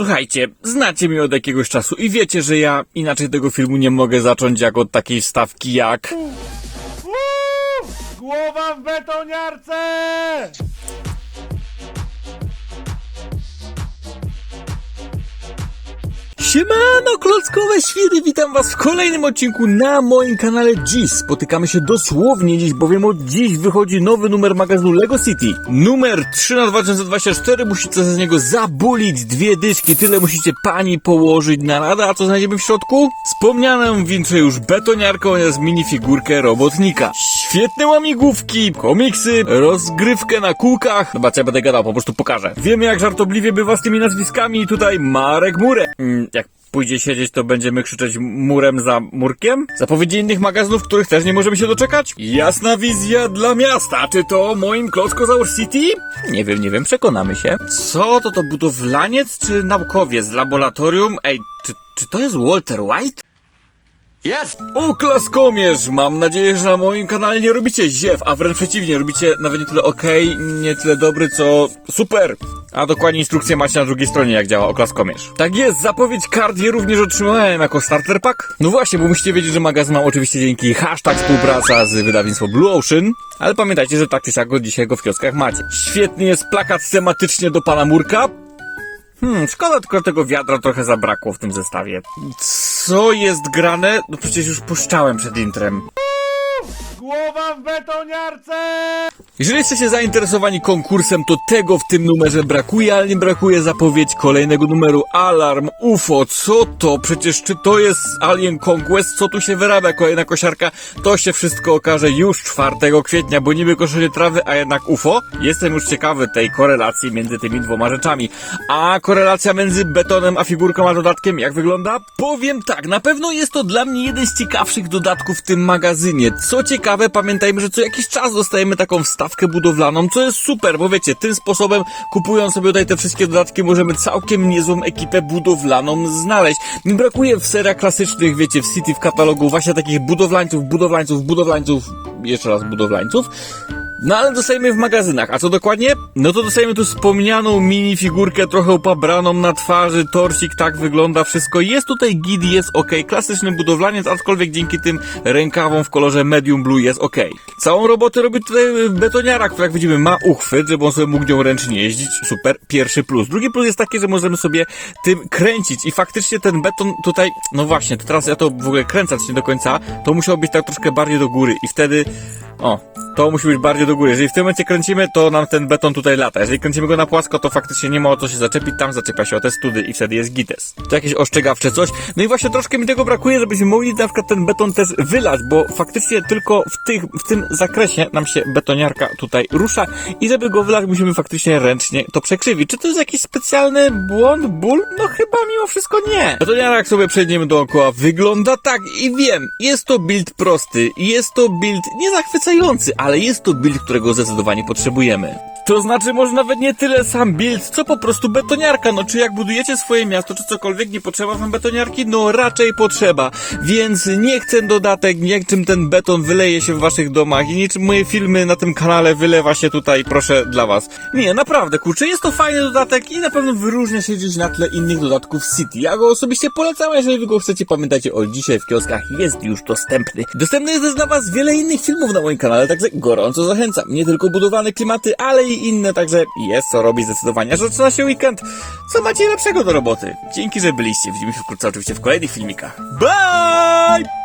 Słuchajcie, znacie mnie od jakiegoś czasu i wiecie, że ja inaczej tego filmu nie mogę zacząć jak od takiej stawki jak... Głowa w betoniarce! Siemano, klockowe świry, witam was w kolejnym odcinku na moim kanale dziś. Spotykamy się dosłownie dziś, bowiem od dziś wychodzi nowy numer magazynu LEGO City. Numer 3 na 2024, musicie z niego zabulić dwie dyszki, tyle musicie pani położyć na radę, a co znajdziemy w środku? Wspomnianą w intrze już betoniarkę oraz minifigurkę robotnika. Świetne łamigłówki, komiksy, rozgrywkę na kółkach. Zobaczcie, ja będę gadał, po prostu pokażę. Wiemy jak żartobliwie bywa z tymi nazwiskami tutaj Marek Murek. Mm, pójdzie siedzieć, to będziemy krzyczeć murem za murkiem? Zapowiedzi innych magazynów, których też nie możemy się doczekać? Jasna wizja dla miasta. Czy to moim Klockozaur City? Nie wiem, nie wiem, przekonamy się. Co to to budowlaniec czy naukowiec z laboratorium? Ej, czy, czy to jest Walter White? Jest! O, klaskomierz! Mam nadzieję, że na moim kanale nie robicie ziew, a wręcz przeciwnie, robicie nawet nie tyle okej, nie tyle dobry, co super! A dokładnie instrukcję macie na drugiej stronie, jak działa oklaskomierz. Tak jest, zapowiedź kart je również otrzymałem jako starter pack. No właśnie, bo musicie wiedzieć, że magazyn mam oczywiście dzięki hashtag współpraca z wydawnictwem Blue Ocean, ale pamiętajcie, że tak czy siak go dzisiaj go w kioskach macie. Świetny jest plakat tematycznie do pana Murka, Hmm, szkoda tylko tego wiadra trochę zabrakło w tym zestawie. Co jest grane? No przecież już puszczałem przed intrem. Głowa w betoniarce! Jeżeli jesteście zainteresowani konkursem, to tego w tym numerze brakuje, ale nie brakuje zapowiedź kolejnego numeru. Alarm, UFO, co to? Przecież czy to jest Alien Conquest? Co tu się wyrabia? Kolejna kosiarka? To się wszystko okaże już 4 kwietnia, bo niby koszenie trawy, a jednak UFO? Jestem już ciekawy tej korelacji między tymi dwoma rzeczami. A korelacja między betonem a figurką a dodatkiem jak wygląda? Powiem tak, na pewno jest to dla mnie jeden z ciekawszych dodatków w tym magazynie. Co ciekawe, pamiętajmy, że co jakiś czas dostajemy taką wstawkę budowlaną, co jest super, bo wiecie, tym sposobem kupując sobie tutaj te wszystkie dodatki możemy całkiem niezłą ekipę budowlaną znaleźć. Mi brakuje w seriach klasycznych, wiecie, w City, w katalogu właśnie takich budowlańców, budowlańców, budowlańców, jeszcze raz budowlańców. No ale dostajemy w magazynach. A co dokładnie? No to dostajemy tu wspomnianą minifigurkę, trochę upabraną na twarzy, torsik, tak wygląda wszystko. Jest tutaj gid, jest ok. Klasyczny budowlaniec, aczkolwiek dzięki tym rękawom w kolorze medium blue jest ok. Całą robotę robi tutaj betoniara, która jak widzimy ma uchwyt, żeby on sobie mógł nią ręcznie jeździć. Super. Pierwszy plus. Drugi plus jest taki, że możemy sobie tym kręcić i faktycznie ten beton tutaj, no właśnie, to teraz ja to w ogóle kręcać nie do końca, to musiał być tak troszkę bardziej do góry i wtedy, o, to musi być bardziej do góry. Jeżeli w tym momencie kręcimy, to nam ten beton tutaj lata. Jeżeli kręcimy go na płasko, to faktycznie nie ma o co się zaczepić, tam zaczepia się o te study i wtedy jest gites. To jakieś ostrzegawcze coś. No i właśnie troszkę mi tego brakuje, żebyśmy mogli na przykład ten beton też wylać, bo faktycznie tylko w, tych, w tym zakresie nam się betoniarka tutaj rusza i żeby go wylać, musimy faktycznie ręcznie to przekrzywić. Czy to jest jakiś specjalny błąd, ból? No chyba mimo wszystko nie. Betoniara, jak sobie przejdziemy dookoła, wygląda tak i wiem, jest to build prosty, jest to build niezachwycający, ale jest to build, którego zdecydowanie potrzebujemy. To znaczy może nawet nie tyle sam build, co po prostu betoniarka. No czy jak budujecie swoje miasto, czy cokolwiek, nie potrzeba wam betoniarki? No raczej potrzeba. Więc niech ten dodatek, niczym ten beton wyleje się w waszych domach i niczym moje filmy na tym kanale wylewa się tutaj, proszę, dla was. Nie, naprawdę, kurczę, jest to fajny dodatek i na pewno wyróżnia się gdzieś na tle innych dodatków City. Ja go osobiście polecam, jeżeli wy go chcecie, pamiętajcie, o dzisiaj w kioskach jest już dostępny. Dostępny jest też dla was wiele innych filmów na moim kanale, także gorąco zachęcam. Nie tylko budowane klimaty, ale i inne, także jest co robić zdecydowanie. Zaczyna się weekend. Co macie lepszego do roboty? Dzięki, że byliście. Widzimy się wkrótce oczywiście w kolejnych filmikach. Bye!